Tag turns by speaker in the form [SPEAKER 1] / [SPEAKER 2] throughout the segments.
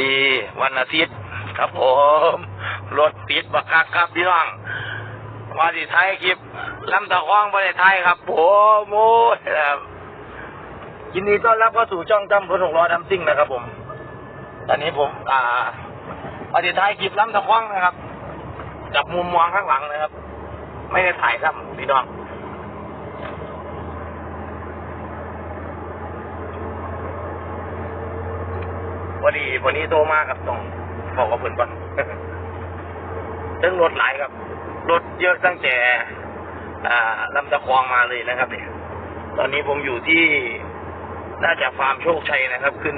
[SPEAKER 1] ดีวันอาทิตย์ ครับผมรถติดบักคักครับพี่น้องว่าสิไทยคลิปลำตะคองประเทศไทยครับผมโอ้ยครับยินดีต้อนรับเข้าสู่ช่องจำรถหกล้อดำซิ่งนะครับ ผม ตอนนี้ผม อ่าประเทศไทยคลิปลำตะคองนะครับ จับมุมมองข้างหลังนะครับ ไม่ได้ถ่ายครับพี่น้อง อดีวันนี้โทรมากับต้องบอกกับเพื่อนก่อนเรื่องรถหลายครับ รถเยอะตั้งแต่อ่าลำตะคองมาเลยนะครับ เนี่ย ตอนนี้ผมอยู่ที่น่าจะฟาร์มโชคชัยนะครับ ขึ้น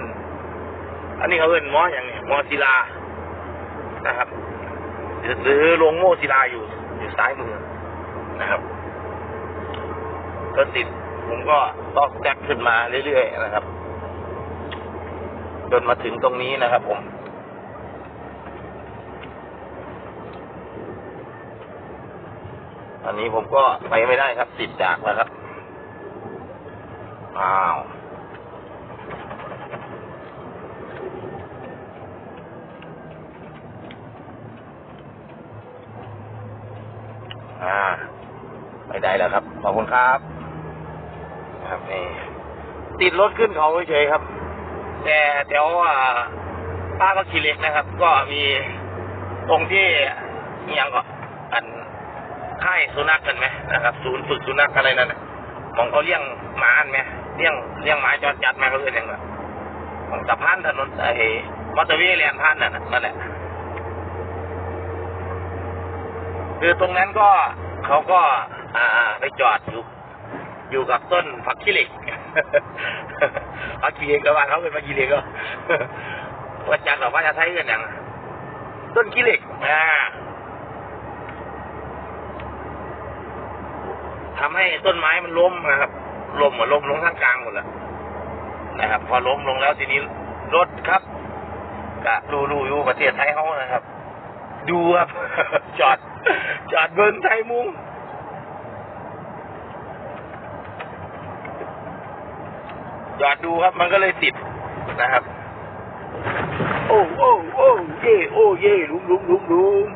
[SPEAKER 1] อันนี้เขาเอิ้นมออย่างเนี้มอศิลานะครับ หรือโรงโมศิลาอยู่ อยู่ซ้ายมือนะครับก็ติดผมก็ตอกแจ็คขึ้นมาเรื่อยๆนะครับ จนมาถึงตรงนี้นะครับผม อันนี้ผมก็ไปไม่ได้ครับ ติดจากแล้วครับ อ้าวอ่าไม่ได้แล้วครับ ขอบคุณครับ ครับนี่ติดรถขึ้นเขาเฉยครับ แต่แถวอ่าป้าก็ขี่เหล็กนะครับ ก็มีตรงที่ยังก็อันค่ายสุนัขกันไหมนะครับ ศูนย์ฝึกสุนัขอะไรนั่นมองเขาเลี้ยงหมาอันไหมเลี้ยงเลี้ยงหมาจรจัดไหมเขาเรียกยังไงของสะพานถนนไอ้มอเตอร์เวย์แลนพันนั่นนั่นแหละคือตรงนั้นก็เขาก็ อ่าไปจอดอยู่ อยู่กับต้นผักขี้เหล็กผักขี้เหล็กก็ว่าเขาเป็นผักขี้เหล็กก็ว่าจันทร์บอว่าจะใช้กันอย่างต้นขี้เหล็กอ่าทำให้ต้นไม้มันล้มนะครับล้มเหมือนล้มลงข้างกลางหมดแล้วนะครับ พอล้มลงแล้วทีนี้รถครับกะดูดูอยู่ประเทศไทยเขานะครับ ดูครับ จอด จอดเบิร์นไทยมุ้ง จอดดูครับ มันก็เลยติดนะครับ โอ้โอ้โอ้เย่โอ้เย่ลุงลุงลุงลุง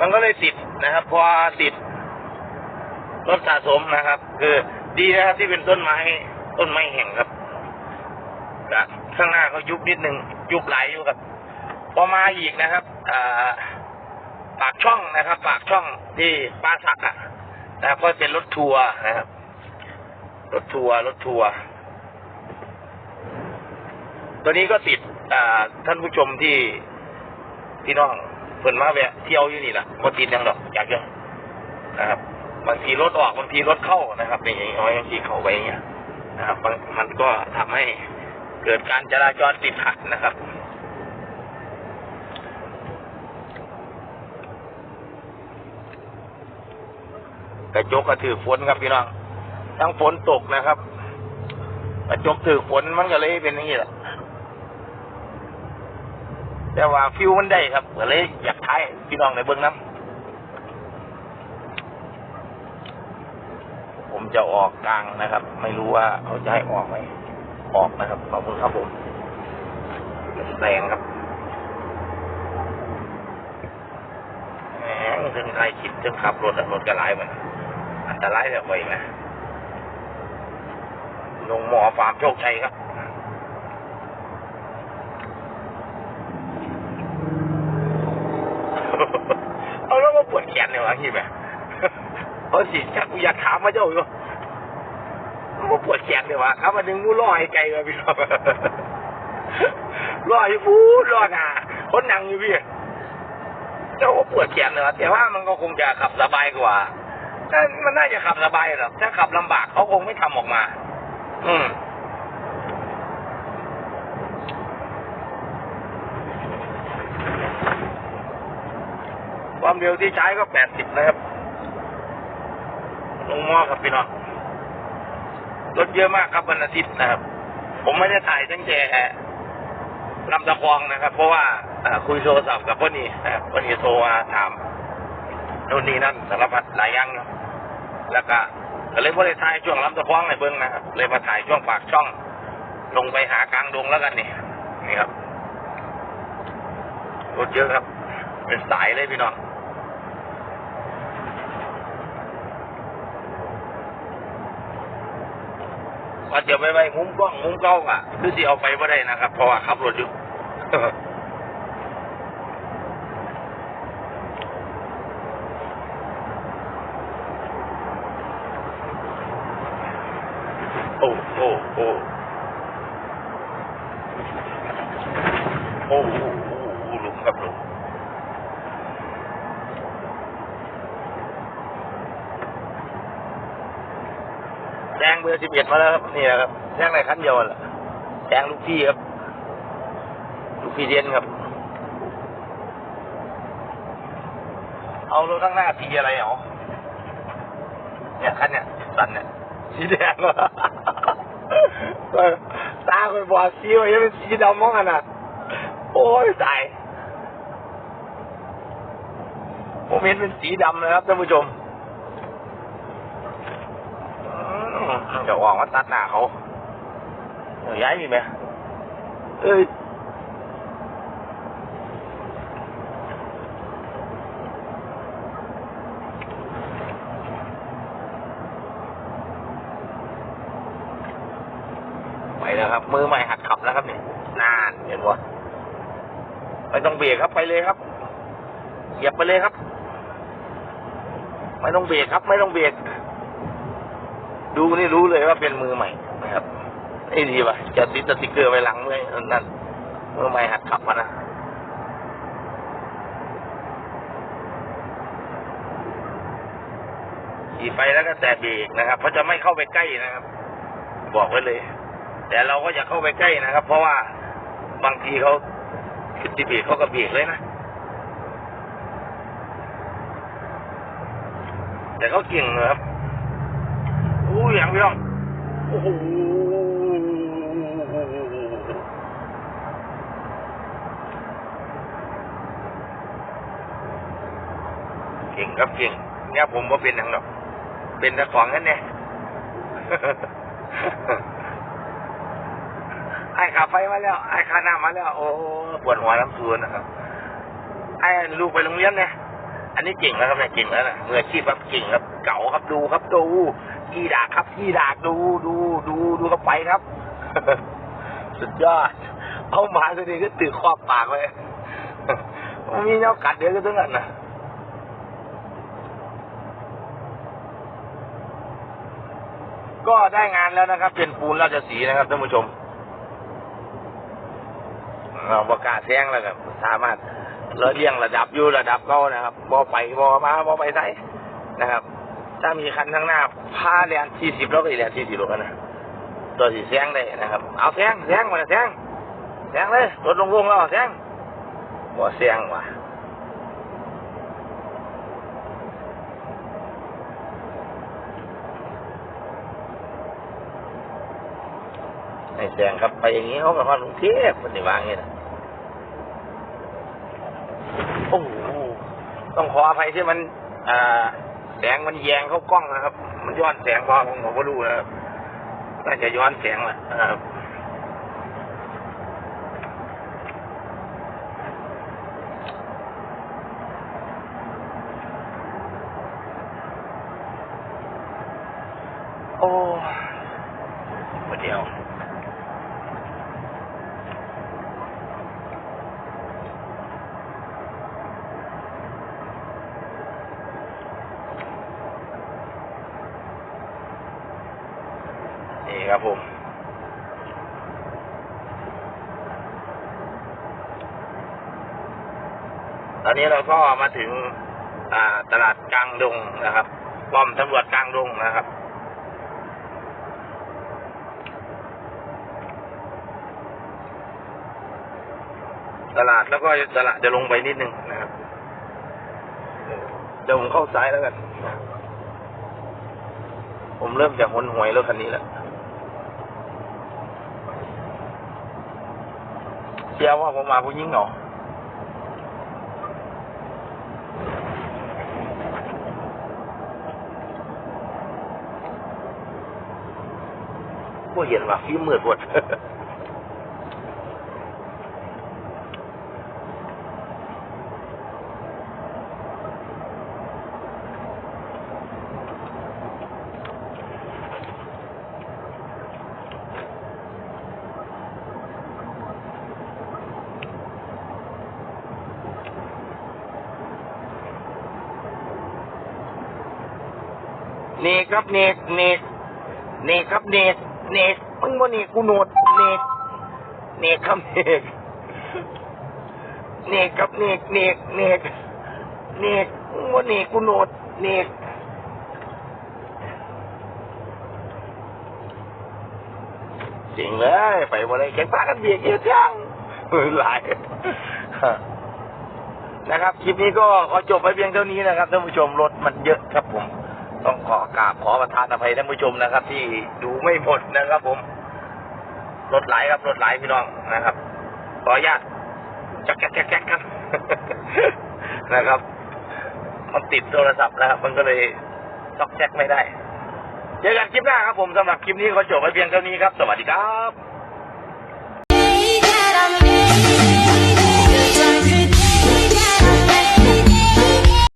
[SPEAKER 1] มันก็เลยติดนะครับ พอติดรถสะสมนะครับ คือดีนะครับที่เป็นต้นไม้ ต้นไม้แห่งครับแต่ข้างหน้าเขายุบนิดนึงยุบไหลอยู่ครับพอมาอีกนะครับ อ่า ปากช่องนะครับ ปากช่องที่ป้าสักอะนะครับก็เป็นรถทัวร์นะครับ รถทัวร์รถทัวร์ตัวนี้ก็ติดอ่าท่านผู้ชมที่พี่น้องเพิ่นมาแวะเที่ยวอยู่นี่แหละบ่ติดยังดอกอยากจะนะครับบางทีรถออกบางทีรถเข้านะครับนี่อย่างเอาอย่างทีเข้าไปอย่างเงี้ยนะครับมันมันก็ทำให้เกิดการจราจรติดขัดนะครับ กระจกกระถือฝนครับพี่น้องทั้งฝนตกนะครับ กระจกถือฝนมันก็เลยเป็นอย่างนี้แหละแต่ว่าฟิวมันได้ครับก็เลยอยากถ่ายพี่น้องในเบื้องน้ำผมจะออกกลางนะครับ ไม่รู้ว่าเขาจะให้ออกไหมออกนะครับขอบคุณครับผมแรงครับแหมถึงใครคิดถึงขับรถรถกระไรมันอัน ตรายแบบไว้นะลงหมอฟาร์มโชคชัยครับเอาแล้วมาปวดแขนเนี่ยวะพี่แม่เอาสิชักกูอยากถามมาเจ้าอยู่มาปวดแขนเนี่ยวะครับมาดึงมูล่อให้ไกลเลยพี่น้องล่ออยู่ฟูล่อหนาคนนั่งอยู่พี่เจ้าก็ปวดแขนเลยวะแต่ว่ามันก็คงจะขับสบายกว่าถ้า มันน่าจะขับสบายหรอกถ้าขับลำบากเขาคงไม่ทำออกมา อืมความเร็วที่ใช้ก็แปดสิบนะครับลงมอครับพี่น้องรถเยอะมากครับวันอาทิตย์นะครับ ผมไม่ได้ถ่ายตั้งแต่ลำตะคองนะครับ เพราะว่าคุยโทรศัพท์กับพ่อนี่นะครับพ่อนี่โทรมาถาม น่นนี่นั่นสารพัดหลายอย่างนะแล้วก็เลยบ่ได้ถ่ายช่วงลำตะคองในเบิ้งนะครับเลยมาถ่ายช่วงปากช่อง ลงไปหากลางดงแล้วกันนี่นี่ครับรถเยอะครับ เป็นสายเลยพี่น้องว่าเดี๋ยวไปไว้มุมกล้องมุมเก้าอะ คือสิเอาไปไม่ได้นะครับ เพราะว่าขับรถอยู่ โอ้โอ้โอ้โอ้โอ้โอ้หลุมครับหลุมแด งเบอร์สิบเอ็ดมาแล้วครับนี่แหละครับแดงในคันเดียวนั่นแหละแดงลูกพี่ครับลูกพี่เดียนครับ เอารถข้างหน้าสีอะไรเหรอเนี่ยคันเนี่ยสันเนี่ยสีแดงเหรอเออตาไปบอดสีไว้ยังเป็นสีดำมองกันอะโอ้ยตายผมเห็นเป็นสีดำเลยครับท่านผู้ชมอืม เดี๋ยวออกมาตัดหน้าเขาเดี๋ยวย้ายมีไหมเอ้ยไปแล้วครับ มือใหม่หัดขับแล้วครับเนี่ยนานเห็นวะไม่ต้องเบรกครับไปเลยครับเหยียบไปเลยครับ ไม่ต้องเบรกครับ ไม่ต้องเบรก ดูนี่รู้เลยว่าเป็นมือใหม่นะครับนี่ดีป่ะจะติดสติกเกอร์ไว้หลังด้วยนั่นมือใหม่หัดขับมานะขี่ไปแล้วก็แตะเบรกนะครับเพราะจะไม่เข้าไปใกล้นะครับ บอกไว้เลย แต่เราก็อย่าเข้าไปใกล้นะครับ เพราะว่าบางทีเขาขึ้นที่เบรกเขาก็เบรกเลยนะแต่เขาเก่งนะครับู้อย่างพี่น้องโอ้โหเก่งครับเก่งเนี่ยผมว่าเป็นอย่างหรอกเป็นต่ของนั่นเนี่ยไอ้ขาไฟมาแล้ว ไอ้ขาหน้ามาแล้ว โอ้ปวดหัวน้ำซูนนะครับไอ้ลูกไปโรงเรียนเนี่ยอันนี้เก่งแล้วครับเนี่ยเก่งแล้วนะมืออาชีพครับเก่งครับ เก่าครับดูครับดู ขี้ดากครับขี้ดากดูดูดูดูเข้าไปครับ สุดยอด เอาหมาตัวนี้ก็ตื่นครอบปากเลยมันมีเนากัดเดี๋ยวก็ต้องกันนะก็ได้งานแล้วนะครับ เป็นปูนราชสีนะครับท่านผู้ชมเราประกาศแซงแล้วครับสามารถเราเลี้ยงระดับอยู่ระดับเก้านะครับบอไปบอมาบอไปไสนะครับ ถ้ามีคันข้างหน้าพาแลนสี่สิบแล้วก็อีแลนสี่สิบแล้วกันนะตัวสีแซงได้นะครับ เอาแซงแซงมาแซงแซงเลยรถลงวงแล้วแซงบ่แซงว่ะไอ้แซงครับไปอย่างนี้เขาก็พอกรุงเทพมันจะวางอย่างนี้นะโอ้โหต้องขออภัยที่มันอ่า แสงมันแยงเข้ากล้องนะครับ มันย้อนแสงพอผมผมก็รู้นะครับน่าจะย้อนแสงแหละนะครับโอ้เดี๋ยว นี่ครับผม ตอนนี้เราก็มาถึงอ่าตลาดกลางดงนะครับ ป้อมตำรวจกลางดงนะครับ ตลาดแล้วก็ตลาดจะลงไปนิดนึงนะครับเดี๋ยวผมเข้าซ้ายแล้วกัน ผมเริ่มจะหนหวยรถคันนี้แล้ว เจ้าว่าผมมาผู้หญิงเหรอผู้เห็นว่าฟิมมืดหมด เนกครับเนกเนกเนกครับเนกเนกมึงบ่เนกกูโนดเนกเนกครับเนกเนกครับเนกเนกเนกเนกมึงบ่เนกกูโนดเนกจริงเลยไปบ่ได้แข่งปากันเบียกเยอะจังมือหลายนะครับ คลิปนี้ก็ขอจบไปเพียงเท่านี้นะครับท่านผู้ชมรถมันเยอะครับผม ต้องขอกราบขอประทานอภัยท่านผู้ชมนะครับ ที่ดูไม่หมดนะครับ ผมรถไหลครับรถไหลพี่น้องนะครับขออนุญาตจักแจ๊กแจ๊กแจ๊กครับนะครับ มันติดโทรศัพท์นะครับ มันก็เลยซอกแจ๊กไม่ได้ เจอกันคลิปหน้าครับผมสำหรับคลิปนี้ขอจบไปเพียงเท่านี้ครับ สวัสดีครับ